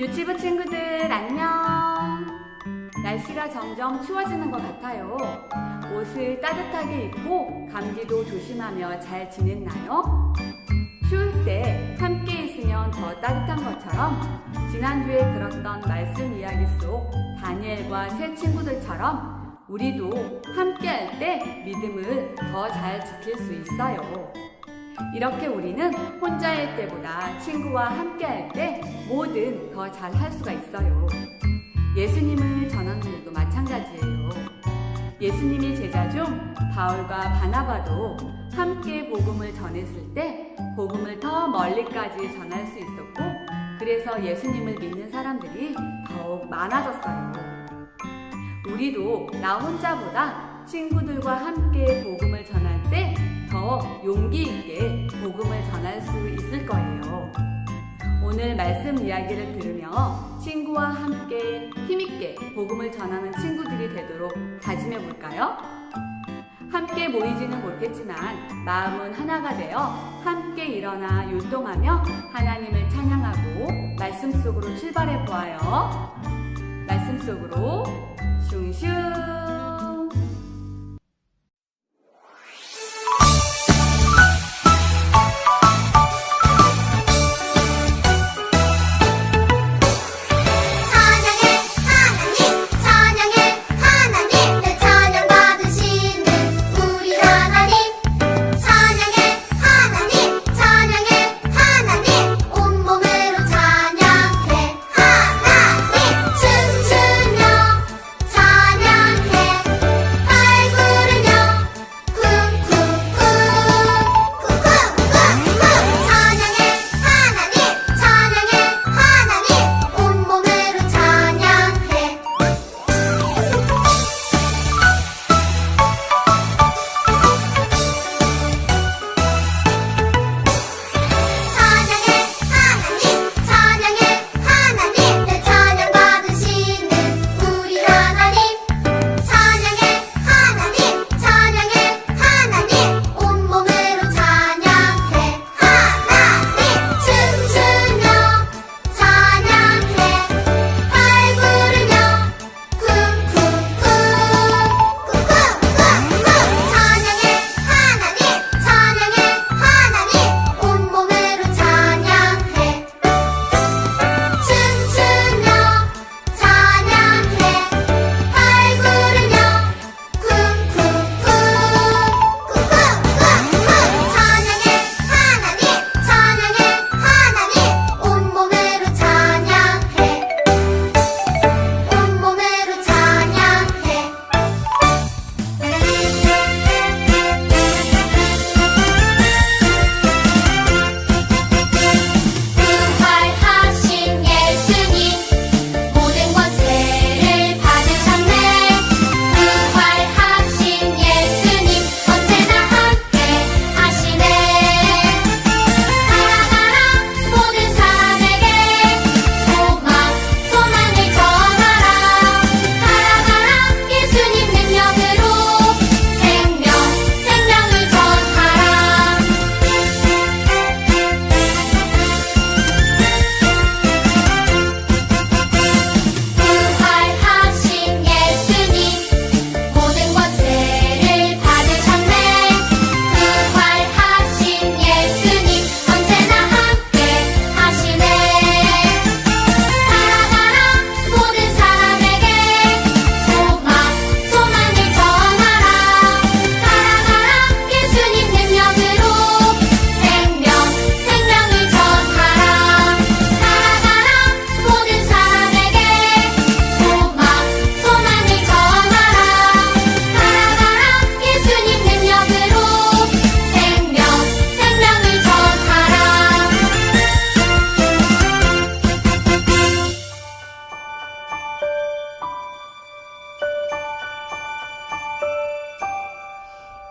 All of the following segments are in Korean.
유치부 친구들 안녕. 날씨가 점점 추워지는 것 같아요. 옷을 따뜻하게 입고 감기도 조심하며 잘 지냈나요? 추울 때 함께 있으면 더 따뜻한 것처럼 지난주에 들었던 말씀 이야기 속 다니엘과 새 친구들처럼 우리도 함께 할 때 믿음을 더 잘 지킬 수 있어요. 이렇게 우리는 혼자일 때보다 친구와 함께 할 때 뭐든 더 잘 할 수가 있어요. 예수님을 전하는 일도 마찬가지예요. 예수님의 제자 중 바울과 바나바도 함께 복음을 전했을 때 복음을 더 멀리까지 전할 수 있었고 그래서 예수님을 믿는 사람들이 더욱 많아졌어요. 우리도 나 혼자보다 친구들과 함께 복음을 전할 때 더 용기 있게 복음을 전할 수 있을 거예요. 오늘 말씀 이야기를 들으며 친구와 함께 힘있게 복음을 전하는 친구들이 되도록 다짐해 볼까요? 함께 모이지는 못했지만 마음은 하나가 되어 함께 일어나 율동하며 하나님을 찬양하고 말씀 속으로 출발해 보아요. 말씀 속으로 슝슝.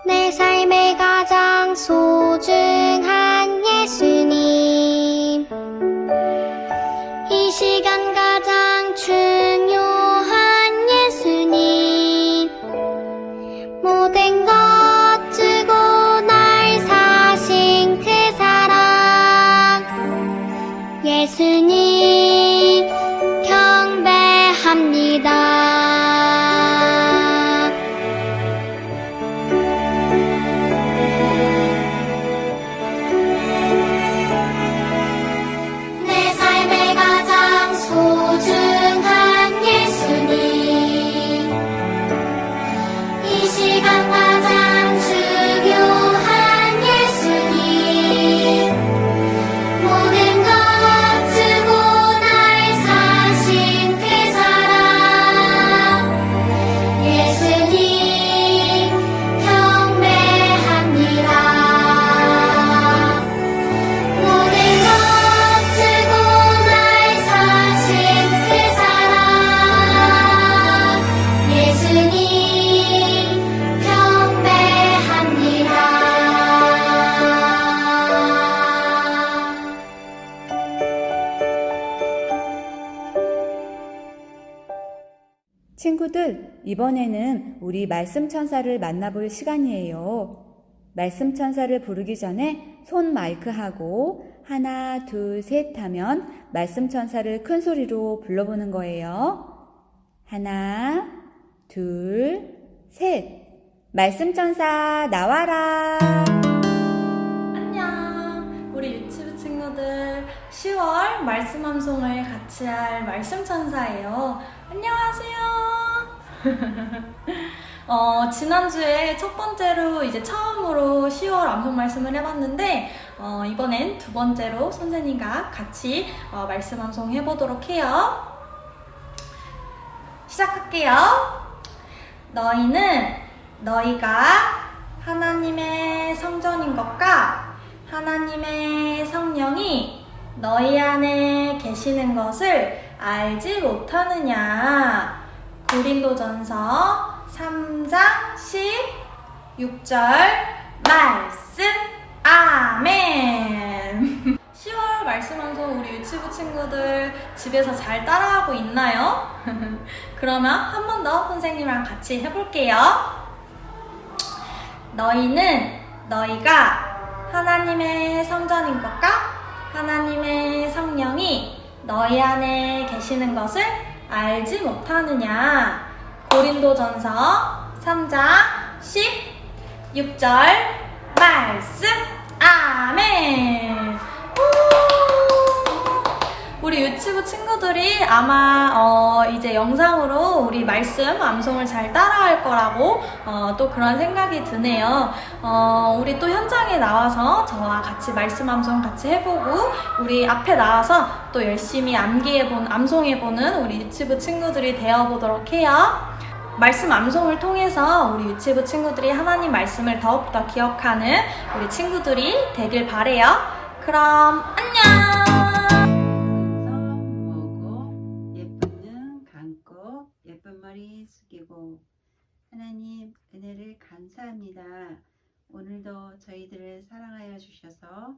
내 삶의 가장 소중 이번에는 우리 말씀 천사를 만나볼 시간이에요. 말씀 천사를 부르기 전에 손 마이크 하고 하나, 둘, 셋 하면 말씀 천사를 큰 소리로 불러보는 거예요. 하나, 둘, 셋. 말씀 천사 나와라. 안녕. 우리 유치부 친구들 10월 말씀 암송을 같이 할 말씀 천사예요. 안녕하세요. 어, 지난주에 첫 번째로 이제 처음으로 10월 암송 말씀을 해봤는데 어, 이번엔 두 번째로 선생님과 같이 어, 말씀 암송 해보도록 해요. 시작할게요. 너희는 너희가 하나님의 성전인 것과 하나님의 성령이 너희 안에 계시는 것을 알지 못하느냐. 고린도전서 3장 16절 말씀 아멘. 10월 말씀하면서 우리 유치부 친구들 집에서 잘 따라하고 있나요? 그러면 한 번 더 선생님이랑 같이 해볼게요. 너희는 너희가 하나님의 성전인 것과 하나님의 성령이 너희 안에 계시는 것을 알지 못하느냐. 고린도전서 3장 16절 말씀 아멘. 우! 우리 유치부 친구들이 아마 어, 이제 영상으로 우리 말씀 암송을 잘 따라할 거라고 어, 또 그런 생각이 드네요. 어, 우리 또 현장에 나와서 저와 같이 말씀 암송 같이 해보고 우리 앞에 나와서 또 열심히 암기해본 암송해보는 우리 유치부 친구들이 되어보도록 해요. 말씀 암송을 통해서 우리 유치부 친구들이 하나님 말씀을 더욱더 기억하는 우리 친구들이 되길 바래요. 그럼 안녕. 하나님 은혜를 감사합니다. 오늘도 저희들을 사랑하여 주셔서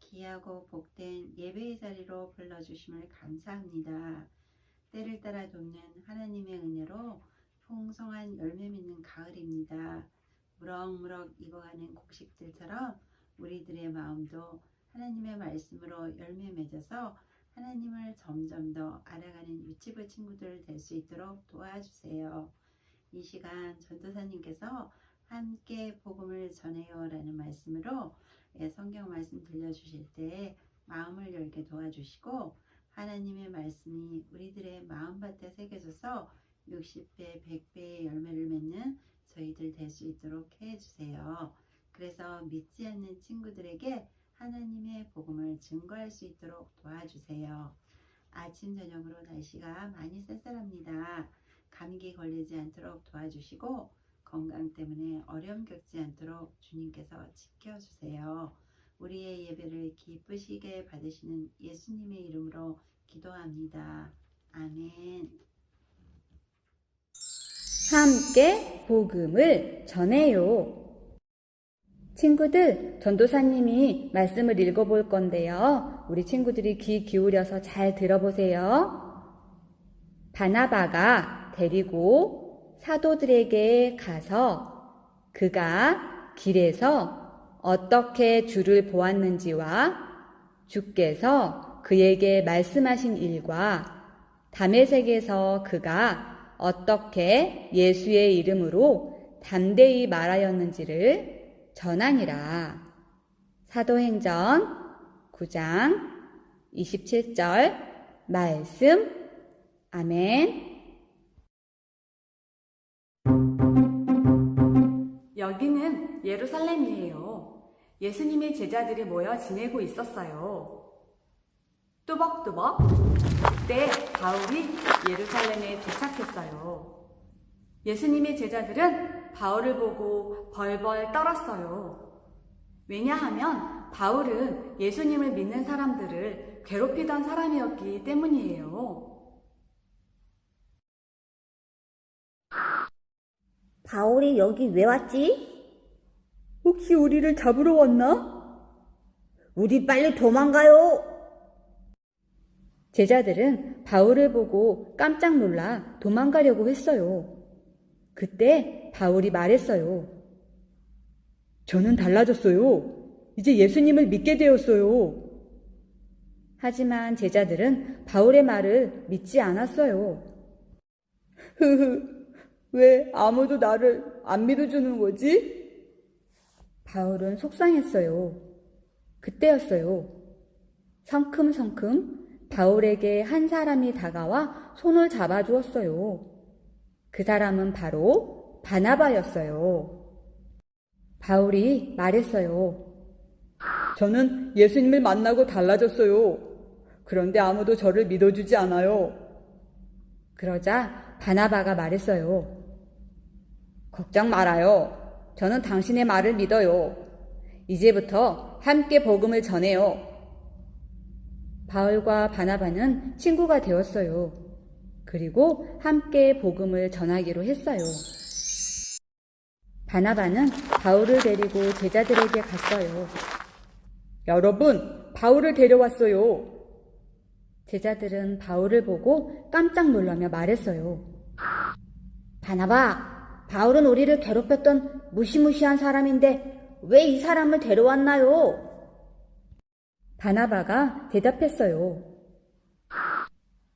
귀하고 복된 예배의 자리로 불러주심을 감사합니다. 때를 따라 돕는 하나님의 은혜로 풍성한 열매 맺는 가을입니다. 무럭무럭 익어가는 곡식들처럼 우리들의 마음도 하나님의 말씀으로 열매 맺어서 하나님을 점점 더 알아가는 유치부 친구들 될 수 있도록 도와주세요. 이 시간 전도사님께서 함께 복음을 전해요 라는 말씀으로 예, 성경 말씀 들려주실 때 마음을 열게 도와주시고 하나님의 말씀이 우리들의 마음밭에 새겨져서 60배, 100배의 열매를 맺는 저희들 될 수 있도록 해주세요. 그래서 믿지 않는 친구들에게 하나님의 복음을 증거할 수 있도록 도와주세요. 아침 저녁으로 날씨가 많이 쌀쌀합니다. 감기 걸리지 않도록 도와주시고 건강 때문에 어려움 겪지 않도록 주님께서 지켜주세요. 우리의 예배를 기쁘시게 받으시는 예수님의 이름으로 기도합니다. 아멘. 함께 복음을 전해요. 친구들, 전도사님이 말씀을 읽어볼 건데요. 우리 친구들이 귀 기울여서 잘 들어보세요. 바나바가 데리고 사도들에게 가서 그가 길에서 어떻게 주를 보았는지와 주께서 그에게 말씀하신 일과 담에색에서 그가 어떻게 예수의 이름으로 담대히 말하였는지를 전하니라. 사도행전 9장 27절 말씀 아멘. 예루살렘이에요. 예수님의 제자들이 모여 지내고 있었어요. 뚜벅뚜벅 그때 바울이 예루살렘에 도착했어요. 예수님의 제자들은 바울을 보고 벌벌 떨었어요. 왜냐하면 바울은 예수님을 믿는 사람들을 괴롭히던 사람이었기 때문이에요. 바울이 여기 왜 왔지? 혹시 우리를 잡으러 왔나? 우리 빨리 도망가요. 제자들은 바울을 보고 깜짝 놀라 도망가려고 했어요. 그때 바울이 말했어요. 저는 달라졌어요. 이제 예수님을 믿게 되었어요. 하지만 제자들은 바울의 말을 믿지 않았어요. 흐흐, 왜 아무도 나를 안 믿어주는 거지? 바울은 속상했어요. 그때였어요. 성큼성큼 바울에게 한 사람이 다가와 손을 잡아주었어요. 그 사람은 바로 바나바였어요. 바울이 말했어요. 저는 예수님을 만나고 달라졌어요. 그런데 아무도 저를 믿어주지 않아요. 그러자 바나바가 말했어요. 걱정 말아요. 저는 당신의 말을 믿어요. 이제부터 함께 복음을 전해요. 바울과 바나바는 친구가 되었어요. 그리고 함께 복음을 전하기로 했어요. 바나바는 바울을 데리고 제자들에게 갔어요. 여러분, 바울을 데려왔어요. 제자들은 바울을 보고 깜짝 놀라며 말했어요. 바나바, 바울은 우리를 괴롭혔던 무시무시한 사람인데 왜 이 사람을 데려왔나요? 바나바가 대답했어요.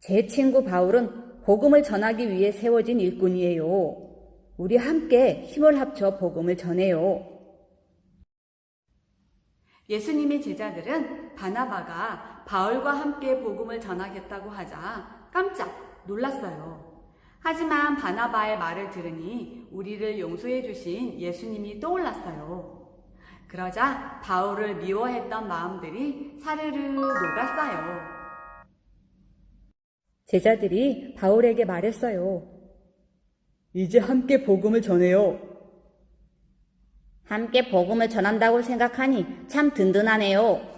제 친구 바울은 복음을 전하기 위해 세워진 일꾼이에요. 우리 함께 힘을 합쳐 복음을 전해요. 예수님의 제자들은 바나바가 바울과 함께 복음을 전하겠다고 하자 깜짝 놀랐어요. 하지만 바나바의 말을 들으니 우리를 용서해 주신 예수님이 떠올랐어요. 그러자 바울을 미워했던 마음들이 사르르 녹았어요. 제자들이 바울에게 말했어요. 이제 함께 복음을 전해요. 함께 복음을 전한다고 생각하니 참 든든하네요.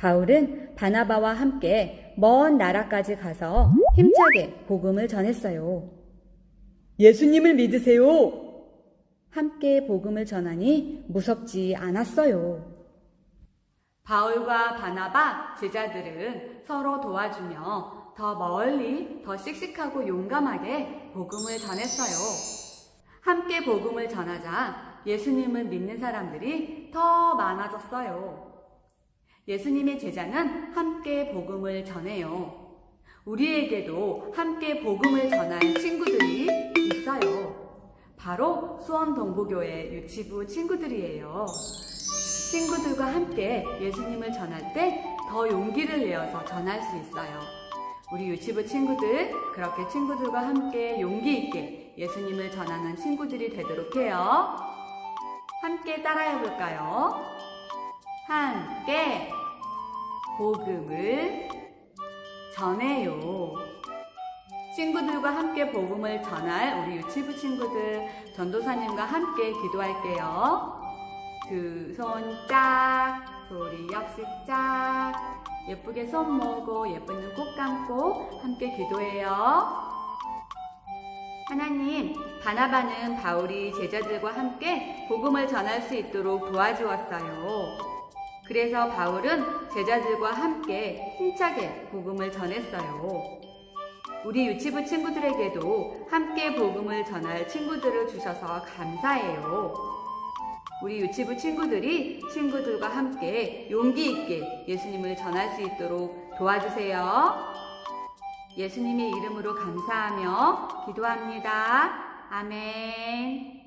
바울은 바나바와 함께 먼 나라까지 가서 힘차게 복음을 전했어요. 예수님을 믿으세요. 함께 복음을 전하니 무섭지 않았어요. 바울과 바나바 제자들은 서로 도와주며 더 멀리 더 씩씩하고 용감하게 복음을 전했어요. 함께 복음을 전하자 예수님을 믿는 사람들이 더 많아졌어요. 예수님의 제자는 함께 복음을 전해요. 우리에게도 함께 복음을 전할 친구들이 있어요. 바로 수원동부교회 유치부 친구들이에요. 친구들과 함께 예수님을 전할 때 더 용기를 내어서 전할 수 있어요. 우리 유치부 친구들, 그렇게 친구들과 함께 용기 있게 예수님을 전하는 친구들이 되도록 해요. 함께 따라해 볼까요? 함께 복음을 전해요. 친구들과 함께 복음을 전할 우리 유치부 친구들 전도사님과 함께 기도할게요. 두 손 짝, 소리 역시 짝. 예쁘게 손 모으고 예쁜 눈 꼭 감고 함께 기도해요. 하나님, 바나바는 바울이 제자들과 함께 복음을 전할 수 있도록 도와주었어요. 그래서 바울은 제자들과 함께 힘차게 복음을 전했어요. 우리 유치부 친구들에게도 함께 복음을 전할 친구들을 주셔서 감사해요. 우리 유치부 친구들이 친구들과 함께 용기 있게 예수님을 전할 수 있도록 도와주세요. 예수님의 이름으로 감사하며 기도합니다. 아멘.